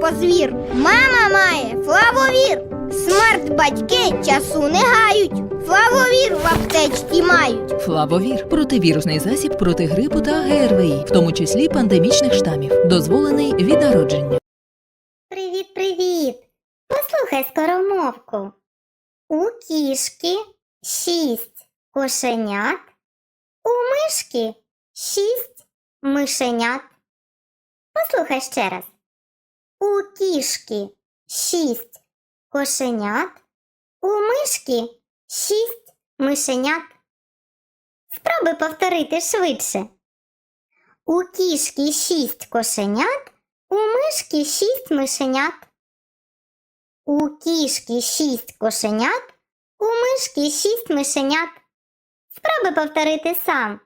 позвір. Мама має флавовір. Смарт батьки часу не гають. Флавовір в аптечці мають. Флавовір противірусний засіб проти грипу та ГРВІ, в тому числі пандемічних штамів, дозволений від народження. Привіт, привіт! Послухай скоромовку. У кішки шість кошенят, у мишки шість мишенят. Послухай ще раз. У кішки шість кошенят, у мишки шість мишенят. Спробуй повторити швидше. У кішки шість кошенят, у мишки шість мишенят. У кішки шість кошенят, у мишки шість мишенят. Спробуй повторити сам.